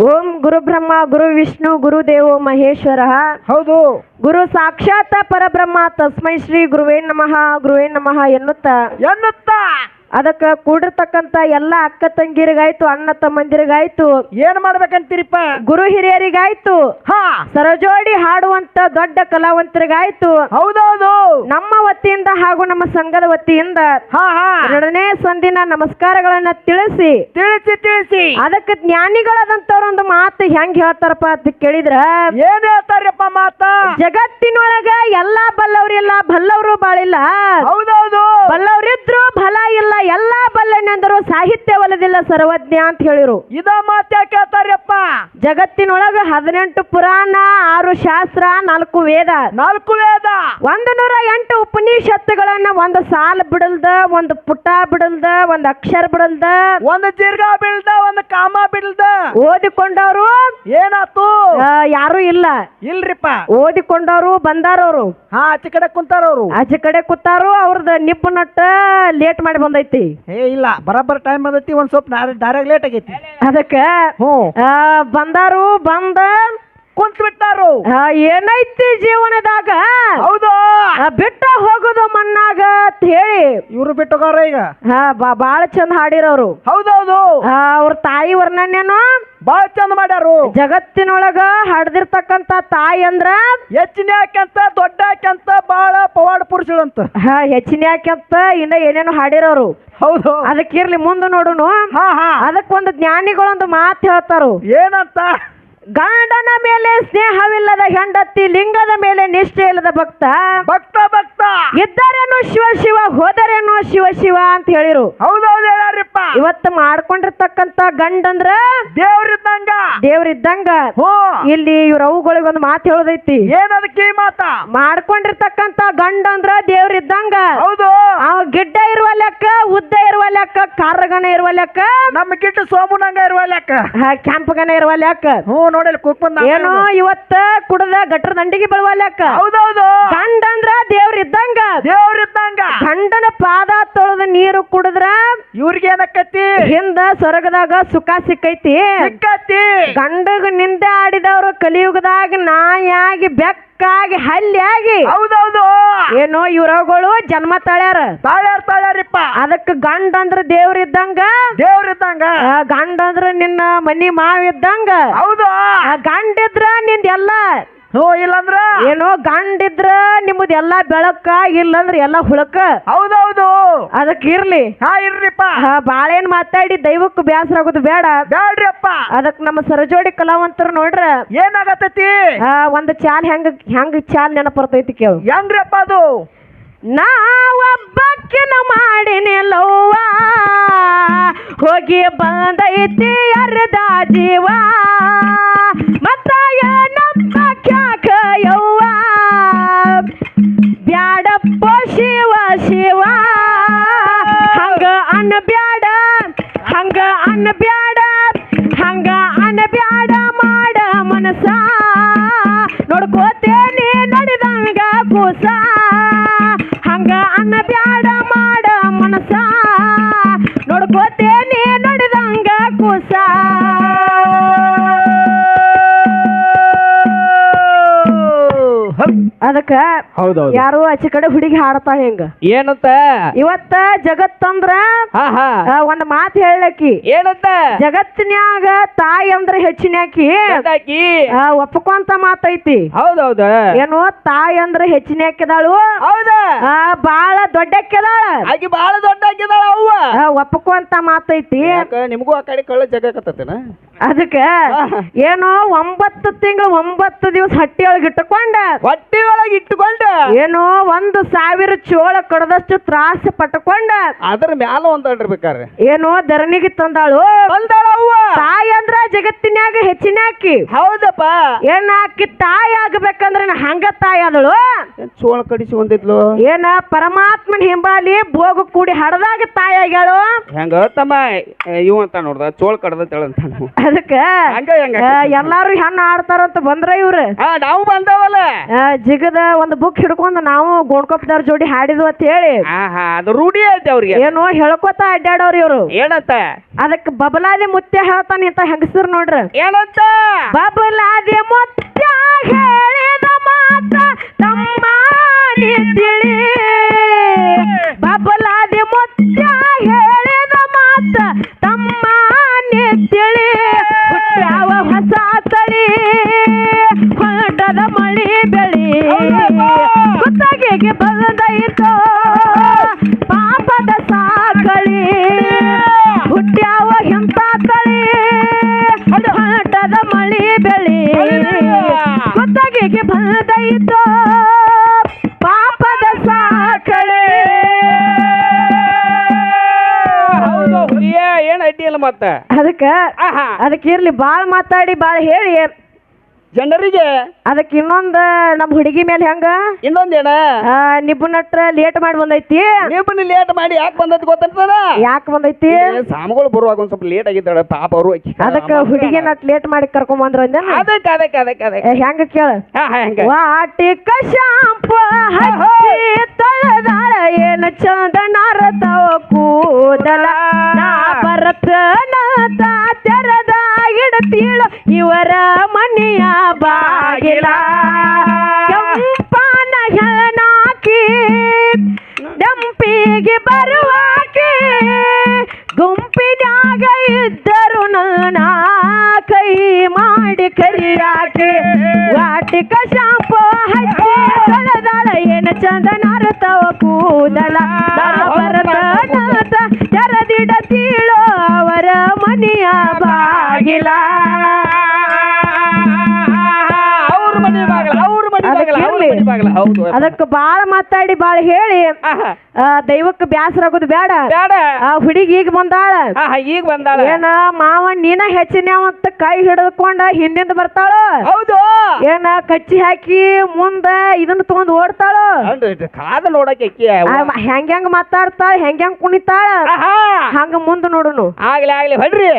ಓಂ ಗುರು ಬ್ರಹ್ಮ ಗುರು ವಿಷ್ಣು ಗುರು ದೇವೋ ಮಹೇಶ್ವರ. ಹೌದು. ಗುರು ಸಾಕ್ಷಾತ್ ಪರಬ್ರಹ್ಮ ತಸ್ಮೈ ಶ್ರೀ ಗುರುವೇ ನಮಃ ಗುರುವೇ ನಮಃ ಎನ್ನುತ್ತಾ. ಎನ್ನುತ್ತಾ. ಅದಕ್ಕ ಕೂಡಿರ್ತಕ್ಕಂತ ಎಲ್ಲ ಅಕ್ಕ ತಂಗಿರಿಗಾಯ್ತು ಅಣ್ಣ ತಮ್ಮಂದಿರಿಗಾಯ್ತು ಏನ್ ಮಾಡ್ಬೇಕಂತೀರಿಪ್ಪ? ಗುರು ಹಿರಿಯರಿಗಾಯ್ತು ಹಾ. ಸರಜೋಡಿ ಹಾಡುವಂತ ದೊಡ್ಡ ಕಲಾವಂತರಿಗಾಯ್ತು. ಹೌದೌದು. ನಮ್ಮ ವತಿಯಿಂದ ಹಾಗೂ ನಮ್ಮ ಸಂಘದ ವತಿಯಿಂದ ಹಾ ಹಾ. ಎರಡನೇ ಸಂದಿನ ನಮಸ್ಕಾರಗಳನ್ನ ತಿಳಿಸಿ ತಿಳಿಸಿ ತಿಳಿಸಿ. ಅದಕ್ಕೆ ಜ್ಞಾನಿಗಳಾದಂತವ್ರ ಒಂದು ಮಾತು ಹೆಂಗ್ ಹೇಳ್ತಾರಪ್ಪ ಅಂತ ಕೇಳಿದ್ರ? ಏನ್ ಹೇಳ್ತಾರಪ್ಪ ಮಾತ? ಜಗತ್ತಿನೊಳಗ ಎಲ್ಲಾ ಬಲ್ಲವ್ರಿಲ್ಲ ಬಲ್ಲವರು ಬಾಳಿಲ್ಲ. ಹೌದೌದು. ಬಲ್ಲವರಿದ್ರು ಬಲ ಇಲ್ಲ ಎಲ್ಲಾ ಬಲ್ಲನೆಂದರು ಸಾಹಿತ್ಯ ಒಲದಿಲ್ಲ ಸರ್ವಜ್ಞ ಅಂತ ಹೇಳಿರು. ಇದ ಮಾತ ಕೇಳ್ತಾರ್ಯಪ್ಪ ಜಗತ್ತಿನೊಳಗ ಹದಿನೆಂಟು ಪುರಾಣ ಆರು ಶಾಸ್ತ್ರ ನಾಲ್ಕು ವೇದ. ನಾಲ್ಕು ವೇದ? ಒಂದು ನೂರ ಎಂಟು ಉಪನಿಷತ್ತುಗಳನ್ನ ಒಂದು ಸಾಲ ಬಿಡಲ್ದ ಒಂದು ಪುಟ ಬಿಡಲ್ದ ಒಂದು ಅಕ್ಷರ ಬಿಡಲ್ದ. ಒಂದ್ ದೀರ್ಘ ಬಿಡಲ್ದ ಒಂದ್ ಕಾಮ ಬಿಡಲ್ದ? ಓದಿಕೊಂಡವರು? ಏನಾತು? ಯಾರು ಇಲ್ಲ. ಇಲ್ರಿಪ್ಪ. ಓದಿಕೊಂಡವರು ಬಂದಾರವ್ರು. ಹಾ ಆಚೆ ಕಡೆ ಕುಂತಾರವ್ರು. ಆಚೆ ಕಡೆ ಕೂತಾರು ಅವ್ರದ್ದು ನಿಪ್ಪು ನಟ್ಟ ಲೇಟ್ ಮಾಡಿ ಬಂದೈತಿ. ಏ ಇಲ್ಲ ಬರಬ್ಬರ ಟೈಮ್ ಬಂದೈತಿ ಒಂದ್ ಸ್ವಲ್ಪ ಡೈರೆಕ್ಟ್ ಲೇಟ್ ಆಗೈತಿ. ಅದಕ್ಕೆ ಹ್ಞೂ. ಬಂದಾರು ಬಂದ ಕುಂತ್ ಬಿಟ್ಟಾರು ಏನೈತಿ ಜೀವನದಾಗ? ಹೌದು. ಬಿಟ್ಟ ಹೋಗುದು ಮಣ್ಣಾಗ ಅಂತ ಹೇಳಿ. ಇವ್ರು ಬಿಟ್ಟೋಗಾರ ಈಗ. ಹಾ ಬಾಳ ಚಂದ ಹಾಡಿರೋರು. ಹೌದೌದು. ಅವ್ರ ತಾಯಿ ವರ್ಣನೇನು ಬಾಳ ಚಂದ ಮಾಡ್ಯಾರು. ಜಗತ್ತಿನೊಳಗ ಹಡ್ದಿರ್ತಕ್ಕಂತ ತಾಯಿ ಅಂದ್ರ ಹೆಚ್ಚಿನ ಯಾಕೆಂತ ದೊಡ್ಡ ಯಾಕೆಂತ ಬಾಳ ಪವಾಡ ಪುರುಷರಂತ ಹಾ ಹೆಚ್ಚಿನ ಯಾಕೆಂತ ಇನ್ನ ಏನೇನು ಹಾಡಿರೋರು. ಹೌದು. ಅದಕ್ಕಿರ್ಲಿ ಮುಂದೆ ನೋಡೋಣ ಅದಕ್ಕೊಂದು ಜ್ಞಾನಿಗಳೊಂದು ಮಾತು ಹೇಳ್ತಾರು. ಏನಂತ? ಗಂಡನ ಮೇಲೆ ಸ್ನೇಹವಿಲ್ಲದ ಹೆಂಡತಿ ಲಿಂಗದ ಮೇಲೆ ನಿಷ್ಠೆ ಇಲ್ಲದ ಭಕ್ತ. ಭಕ್ತ ಭಕ್ತ. ಇದ್ದರೇನು ಶಿವ ಶಿವ ಹೋದರೇನು ಶಿವ ಶಿವ ಅಂತ ಹೇಳಿರು. ಹೌದೌದು ಹೇಳಾರಪ್ಪ ಇವತ್ತು ಮಾಡ್ಕೊಂಡಿರ್ತಕ್ಕಂತ ಗಂಡಂದ್ರ ದೇವ್ರಿದ್ದಂಗ. ದೇವ್ರಿದ್ದಂಗ. ಇಲ್ಲಿ ಇವ್ರ ಅವುಗಳಿಗೊಂದು ಮಾತು ಹೇಳೋದೈತಿ. ಏನದಕ್ಕೆ ಈ ಮಾತ? ಮಾಡ್ಕೊಂಡಿರ್ತಕ್ಕಂತ ಗಂಡಂದ್ರ ದೇವ್ರಿದ್ದಂಗ. ಹೌದು. ಅವ ಗಿಡ್ಡ ಇರುವ ಲೆಕ್ಕ ಉದ್ದ ಇರುವ ಲೆಕ್ಕ ಕಾರ್ಗಣ ಇರುವ ಲೆಕ್ಕ. ನಮ್ಮ ಕಿಟ್ಟು ಸೋಮುನಂಗ ಇರುವ ಲೆಕ್ಕ. ಕೆಂಪ್ ಗಣ ಇರುವ ಲೆಕ್ಕ. ಹ್ಞೂ ನೋಡಿ ಕುಕ್ ಬಂದ ಏನೋ ಇವತ್ತ ಕುಡದ ಗಟ್ರ ದಂಡಿಗೆ ಬಳುವಲ್ಯಾಕ. ಹೌದೌದು. ಗಂಡ ಅಂದ್ರ ದೇವ್ರ ಇದ್ದಂಗ. ದೇವ್ರ ಇದ್ದಂಗ. ಗಂಡನ ಪಾದ ತೊಳೆದ ನೀರು ಕುಡಿದ್ರ ಇವ್ರಿಗೆ ಏನಕ್ಕತಿ ಹಿಂದ ಸ್ವರ್ಗದಾಗ ಸುಖ ಸಿಕ್ಕೈತಿ. ಸಿಕ್ಕತಿ ಗಂಡಗ ನಿಂದೆ ಆಡಿದವರು ಕಲಿಯುಗದಾಗ ನಾಯಾಗಿ ಬೆಕ್ಕಾಗಿ ಹಲ್ಲಿಯಾಗಿ ಹೌದೌದು. ಏನೋ ಇವರಗಳು ಜನ್ಮ ತಾಳ್ಯಾರ. ತಾಳ್ಯಾರ ತಾಳ್ಯಾರಿಪ್ಪ. ಅದಕ್ಕೆ ಗಂಡ ಅಂದ್ರ ದೇವ್ರಿದ್ದಂಗ ದೇವ್ರ ಇದ್ದಂಗ. ಗಂಡ ಅಂದ್ರ ನಿನ್ನ ಮನಿ ಮಾವಿದ್ದಂಗ ಹೌದು. ಆ ಗಂಡಿದ್ರ ನಿಂದೆಲ್ಲ ಹೋ ಇಲ್ಲಂದ್ರ? ಏನೋ ಗಂಡಿದ್ರ ನಿಮ್ಮದ್ ಎಲ್ಲಾ ಬೆಳಕ ಇಲ್ಲಂದ್ರ ಎಲ್ಲಾ ಹುಳಕ. ಹೌದೌದು. ಅದಕ್ಕೆ ಇರ್ಲಿ ಹಾ ಇರ್ರಿಪ್ಪ. ಹಾ ಬಾಳೇನ್ ಮಾತಾಡಿ ದೈವಕ್ಕೂ ಬ್ಯಾಸರ ಆಗೋದು ಬೇಡ. ಬ್ಯಾಡ್ರಿಪ್ಪ ಅದಕ್ ನಮ್ಮ ಸರಜೋಡಿ ಕಲಾವಂತರು ನೋಡ್ರ. ಏನಾಗತೈತಿ ಆ, ಒಂದ್ ಚಾಲ್ ಹೆಂಗ ಹೆಂಗ ಚಾಲ್ ನೆನಪರ್ತೈತಿ ಕೇಳು. ಹೆಂಗ್ರಪ್ಪ ಅದು? ನಾವೊಬ್ಬಕ್ಕಿನ ಮಾಡಿನಿಲ್ಲವ್ವ ಹೋಗಿ ಬಂದೈತಿ ಅರ್ಧ ಜೀವ. ಮತ್ತ ಏನಪ್ಪ ಕ್ಯಾಕ ಯವ್ವ. ಅನ್ಬ್ಯಾಡ ಹಂಗ ಅನ್ನ ಬ್ಯಾಡ ಹಂಗ ಅನ್ನ ಬ್ಯಾಡ ಮಾಡ ಮನಸ ನೋಡ್ಕೋತೇನೆ ನಡೆದಂಗ ಕೂಸ. ಅದಕ್ಕ ಹೌದೌದು. ಯಾರು ಆಚೆ ಕಡೆ ಹುಡುಗಿ ಹಾಡತಾಳ ಹೆಂಗ. ಏನಂತ? ಇವತ್ತ ಜಗತ್ತಂದ್ರ ಒಂದ್ ಮಾತ್ ಹೇಳಕಿ. ಏನಂತ? ಜಗತ್ತಿನ್ಯಾಗ ತಾಯಿ ಅಂದ್ರ ಹೆಚ್ಚಿನ್ಯಾಕಿ. ಒಪ್ಕೊಂತ ಮಾತೈತಿ. ಹೌದೌದ. ಏನು ತಾಯಿ ಅಂದ್ರ ಹೆಚ್ಚಿನ್ಯಾಕಿದಾಳು. ಹೌದ? ಆ, ಬಾಳ ದೊಡ್ಡಕ್ಕಿದಾಳ. ಆಕಿ ಬಾಳ ದೊಡ್ಡ ಹಾಕಿದಾಳ ಅವ್ವ ಒಪ್ಕೊಂತ ಮಾತೈತಿ. ನಿಮಗೂ ಆ ಕಡೆ ಕಳ್ಳ ಜಗಕತ್ತೇನ ಅದಕ್ಕ ಏನೋ ಒಂಬತ್ತು ತಿಂಗಳು ಒಂಬತ್ತು ದಿವಸ ಹಟ್ಟಿ ಒಳಗೆ ಇಟ್ಟುಕೊಂಡ. ಹೊಟ್ಟಿ ಒಳಗೆ ಇಟ್ಟುಕೊಂಡ. ಏನೋ ಒಂದು ಸಾವಿರ ಚೋಳ ಕಡದಷ್ಟು ತ್ರಾಸ ಪಟ್ಟಕೊಂಡ. ಅದ್ರ ಮ್ಯಾಲ ಒಂದ್ ಬೇಕಾರೆ. ಏನೋ ಧರಣಿಗೆ ತಂದಾಳು. ಬಂದಾಳ ಅವ್ವ ತಾಯಿ ಜಗತ್ತಿನ್ಯಾಗ ಹೆಚ್ಚಿನ್ಯಾಕಿ ಹೌದಪ್ಪ. ಏನಾಕಿ ತಾಯಿ ಆಗ್ಬೇಕಂದ್ರ ಹಂಗ ತಾಯಿ ಆದಳು? ಸೋಳ ಚೋಳ ಕಡಿಸಿ ಹೊಂದಿದ್ಲು ಏನ ಪರಮಾತ್ಮನ ಹಿಂಬಾಲಿ ಭೋಗ ಕೂಡಿ ಹಡದಾಗ ತಾಯಿ ಆಗ್ಯಾಳು? ಹೆಂಗ ತಮ್ಮ ಇವ ಅಂತ ನೋಡ್ದ ಚೋಳ ಕಡದ ಅಂತ ಅದಕ್ಕ? ಹಂಗ ಹೆಂಗ ಆ, ಎಲ್ಲಾರು ಹೆಣ್ಣು ಆಡ್ತಾರಂತ ಬಂದ್ರ ಇವ್ರು? ಹಾ ನಾವು ಬಂದವಲ್ಲ. ಜಿಗದ ಒಂದು ಬುಕ್ ಹಿಡ್ಕೊಂಡು ನಾವು ಗೋಣ್ಕೊಪ್ಪದವ್ರ ಜೋಡಿ ಹಾಡಿದ್ವು ಅಂತ ಹೇಳಿ. ಅದು ರೂಢಿ ಐತೆ ಅವ್ರಿಗೆ. ಏನೋ ಹೇಳ್ಕೊತ ಅಡ್ಡಾಡೋರು ಇವ್ರು. ಏನಂತ? ಅದಕ್ಕೆ ಬಬಲಾದಿ ಮುತ್ಯ ಹೇಳ್ತಾನ ಅಂತ ಹೆಂಗಸರು ನೋಡ್ರಿ. ಏನಂತ? ಬಬಲಾದಿ ಮುತ್ಯ ಹೇಳಿದ ಮಾತ ತಮ್ಮ ತಿಳಿ ಮತ್ತ? ಅದಕ್ಕ ಆಹಾ. ಅದಕ್ಕೆ ಇರ್ಲಿ ಬಾಳ ಮಾತಾಡಿ ಬಾಳ ಹೇಳಿ. ಜನರಿಗೆ? ಅದಕ್ಕೆ ಇನ್ನೊಂದ್ ನಮ್ ಹುಡುಗಿ ಮೇಲೆ ಹೆಂಗ? ಇನ್ನೊಂದೇನ ಆ, ನಿಬ್ಬುನಟ್ರ ಲೇಟ್ ಮಾಡಿ ಬಂದೈತಿ. ನೀವು ಲೇಟ್ ಮಾಡಿ ಯಾಕೆ ಬಂದದ್ ಗೊತ್ತಂತಾನ ಯಾಕೆ ಬಂದೈತಿ? ಸಾಮಗಳು ಬರುವಾಗ ಒಂದ್ ಸ್ವಲ್ಪ ಲೇಟ್ ಆಗಿದ್ದಾಳೆ ಪಾಪ ಅವರು ಅದಕ್ಕ ಹುಡುಗಿ ನಟ್ ಲೇಟ್ ಮಾಡಿ ಕರ್ಕೊಂಡ್ ಬಂದ್ರ ಅಂದೇನ? ಅದಕ್ಕೆ ಅದಕ್ಕೆ ಅದಕ್ಕೆ ಅದಕ್ಕೆ. ಏ, ಹೆಂಗ ಕೇಳ? ಹಾ ಹಾ ಹೆಂಗ? ವಾಟಿಕ ಶಾಂಪು ಹಚ್ಚಿ ತಳದಾಳ ಏನ ಚಂದ ನಾರತವ ಕೂದಲ. ನಾ ಹೆಣಾಕಿ ಡಂಪಿಗೆ ಬರುವಾಕೆ, ಗುಂಪಿನಾಗ ಇದ್ದರು ನನ್ನ ಕೈ ಮಾಡಿ ಕರಿಯಾಕೆ ವಾಟಿಕ ಶಾಂಪೋ ಹಚ್ಚಿ ತೊಳೆದಾಳ ಏನು ಚಂದ ನಾರತವ ಕೂದಲ ಹೌದು ಅದಕ್ಕೆ ಬಾಳ ಮಾತಾಡಿ ಬಾಳ ಹೇಳಿ. ದೈವಕ್ಕೆ ಬ್ಯಾಸರ ಆಗೋದು ಬೇಡ ಆ ಹುಡುಗಿ ಈಗ ಬಂದಾಳ. ಈಗ ಬಂದಾಳ. ಏನ ಮಾವ ನೀನ ಹೆಚ್ಚಿನ ಅಂತ ಕೈ ಹಿಡಿದುಕೊಂಡ ಹಿಂದಿಂದ ಬರ್ತಾಳ? ಹೌದು. ಏನ ಕಚ್ಚಿ ಹಾಕಿ ಮುಂದ ಇದನ್ನ ತಗೊಂಡ್ ಓಡ್ತಾಳು? ಕಾದ ನೋಡಕ್ಕೆ ಅಕ್ಕಿ. ಹೆಂಗ್ ಹೆಂಗ್ ಮಾತಾಡ್ತಾಳ ಹೆಂಗ್ ಹೆಂಗ್ ಕುಣಿತಾಳ? ಹಂಗ ಮುಂದ ನೋಡುನು. ಆಗ್ಲಿ ಆಗ್ಲಿ ಹೊಡ್ರಿ.